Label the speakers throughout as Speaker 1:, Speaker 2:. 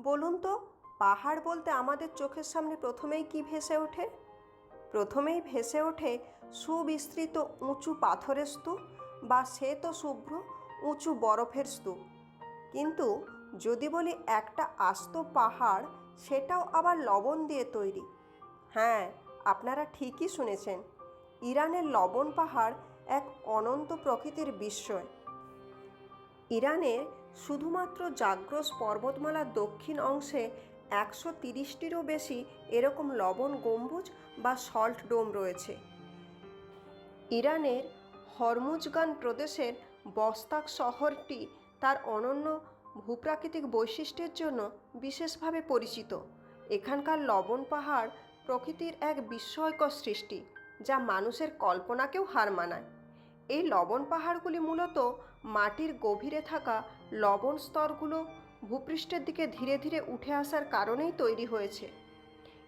Speaker 1: বলুন তো, পাহাড় বলতে আমাদের চোখের সামনে প্রথমেই কি ভেসে ওঠে? প্রথমেই ভেসে ওঠে সুবিস্তৃত উঁচু পাথরের স্তূপ বা শ্বেত শুভ্র উঁচু বরফের স্তূপ। কিন্তু যদি বলি একটা আস্ত পাহাড়, সেটাও আবার লবণ দিয়ে তৈরি। হ্যাঁ আপনারা ঠিকই শুনেছেন, ইরানের লবণ পাহাড় এক অনন্ত প্রকৃতির বিস্ময়। ইরানের শুধুমাত্র জাগ্রস পর্বতমালার দক্ষিণ অংশে একশো তিরিশটিরও বেশি এরকম লবণ গম্বুজ বা সল্ট ডোম রয়েছে। ইরানের হরমুজগান প্রদেশের বস্তাক শহরটি তার অনন্য ভূপ্রাকৃতিক বৈশিষ্ট্যের জন্য বিশেষভাবে পরিচিত। এখানকার লবণ পাহাড় প্রকৃতির এক বিস্ময়কর সৃষ্টি, যা মানুষের কল্পনাকেও হার মানায়। এই লবণ পাহাড়গুলি মূলত মাটির গভীরে থাকা লবণ স্তরগুলো ভূপৃষ্ঠের দিকে ধীরে ধীরে উঠে আসার কারণেই তৈরি হয়েছে।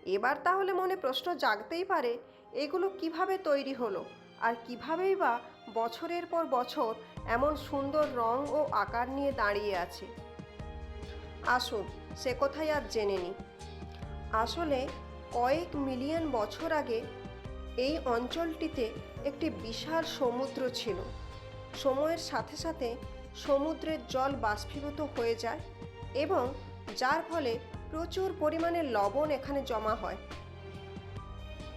Speaker 1: এবার তাহলে মনে প্রশ্ন জাগতেই পারে, এগুলো কীভাবে তৈরি হলো? আর কিভাবেই বা বছরের পর বছর এমন সুন্দর রং ও আকার নিয়ে দাঁড়িয়ে আছে? আসুন, সে কথাই আর জেনে নিই। আসলে কয়েক মিলিয়ন বছর আগে এই অঞ্চলটিতে একটি বিশাল সমুদ্র ছিল। সময়ের সাথে সাথে সমুদ্রের জল বাষ্পীভূত হয়ে যায় এবং যার ফলে প্রচুর পরিমাণে লবণ এখানে জমা হয়।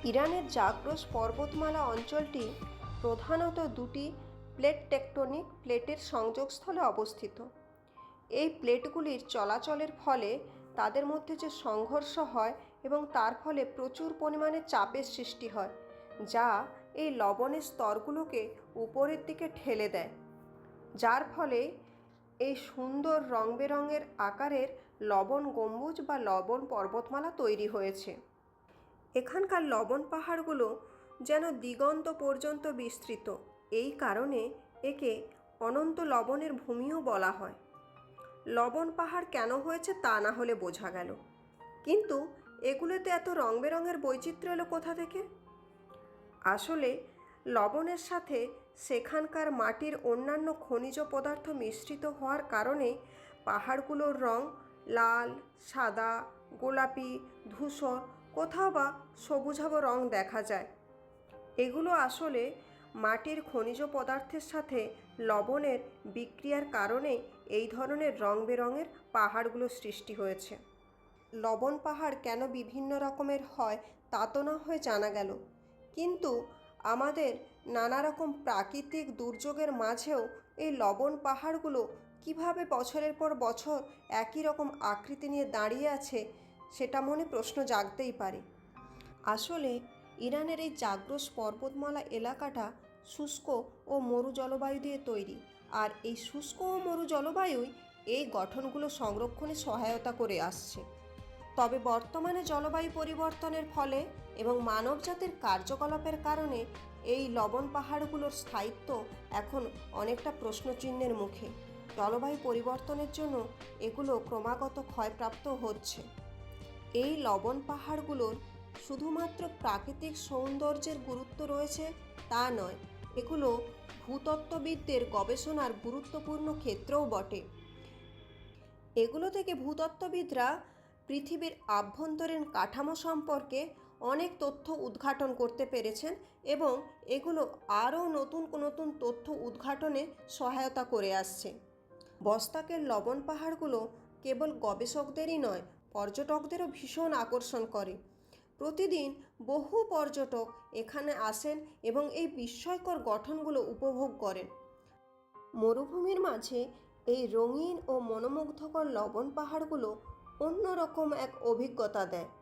Speaker 1: ইরানের জাগ্রস পর্বতমালা অঞ্চলটি প্রধানত দুটি প্লেট টেকটনিক প্লেটের সংযোগস্থলে অবস্থিত। এই প্লেটগুলির চলাচলের ফলে তাদের মধ্যে যে সংঘর্ষ হয় এবং তার ফলে প্রচুর পরিমাণে চাপের সৃষ্টি হয়, যা এই লবণের স্তরগুলোকে উপরের দিকে ঠেলে দেয়। যার ফলে এই সুন্দর রং বেরঙের আকারের লবণ গম্বুজ বা লবণ পর্বতমালা তৈরি হয়েছে। এখানকার লবণ পাহাড়গুলো যেন দিগন্ত পর্যন্ত বিস্তৃত। এই কারণে একে অনন্ত লবণের ভূমিও বলা হয়। লবণ পাহাড় কেন হয়েছে তা না হলে বোঝা গেল। কিন্তু এগুলোতে এত রং বেরঙের বৈচিত্র্য এলো কোথা থেকে? আসলে লবণের সাথে সেখানকার মাটির অন্যান্য খনিজ পদার্থ মিশ্রিত হওয়ার কারণে পাহাড়গুলোর রং লাল, সাদা, গোলাপি, ধূসর, কোথাও বা সবুজাভ রং দেখা যায়। এগুলো আসলে মাটির খনিজ পদার্থের সাথে লবণের বিক্রিয়ার কারণে এই ধরনের রং বেরঙের পাহাড়গুলো সৃষ্টি হয়েছে। লবণ পাহাড় কেন বিভিন্ন রকমের হয় তা তো না হয়ে জানা গেল। কিন্তু আমাদের নানা রকম প্রাকৃতিক দুর্যোগের মাঝেও এই লবণ পাহাড়গুলো কীভাবে বছরের পর বছর একই রকম আকৃতি নিয়ে দাঁড়িয়ে আছে, সেটা মনে প্রশ্ন জাগতেই পারে। আসলে ইরানের এই জাগ্রস পর্বতমালা এলাকাটা শুষ্ক ও মরু জলবায়ু দিয়ে তৈরি, আর এই শুষ্ক ও মরু জলবায়ুই এই গঠনগুলো সংরক্ষণে সহায়তা করে আসছে। তবে বর্তমানে জলবায়ু পরিবর্তনের ফলে এবং মানবজাতির কার্যকলাপের কারণে এই লবণ পাহাড়গুলোর স্থায়িত্ব এখন অনেকটা প্রশ্নচিহ্নের মুখে। জলবায়ু পরিবর্তনের জন্য এগুলো ক্রমাগত ক্ষয়প্রাপ্ত হচ্ছে। এই লবণ পাহাড়গুলোর শুধুমাত্র প্রাকৃতিক সৌন্দর্যের গুরুত্ব রয়েছে তা নয়, এগুলো ভূতত্ত্ববিদদের গবেষণার গুরুত্বপূর্ণ ক্ষেত্রও বটে। এগুলো থেকে ভূতত্ত্ববিদরা পৃথিবীর আভ্যন্তরীণ কাঠামো সম্পর্কে অনেক তথ্য উদ্ঘাটন করতে পেরেছেন এবং এগুলো আরও নতুন নতুন তথ্য উদ্ঘাটনে সহায়তা করে আসছে। বস্তাকের লবণ পাহাড়গুলো কেবল গবেষকদেরই নয়, পর্যটকদেরও ভীষণ আকর্ষণ করে। প্রতিদিন বহু পর্যটক এখানে আসেন এবং এই বিস্ময়কর গঠনগুলো উপভোগ করেন। মরুভূমির মাঝে এই রঙিন ও মনোমুগ্ধকর লবণ পাহাড়গুলো অন্যরকম এক অভিজ্ঞতা দেয়।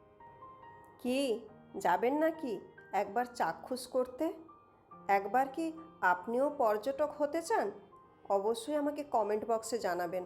Speaker 1: কি? যাবেন নাকি একবার চাক্ষুষ করতে? একবার কি আপনিও পর্যটক হতে চান? অবশ্যই আমাকে কমেন্ট বক্সে জানাবেন।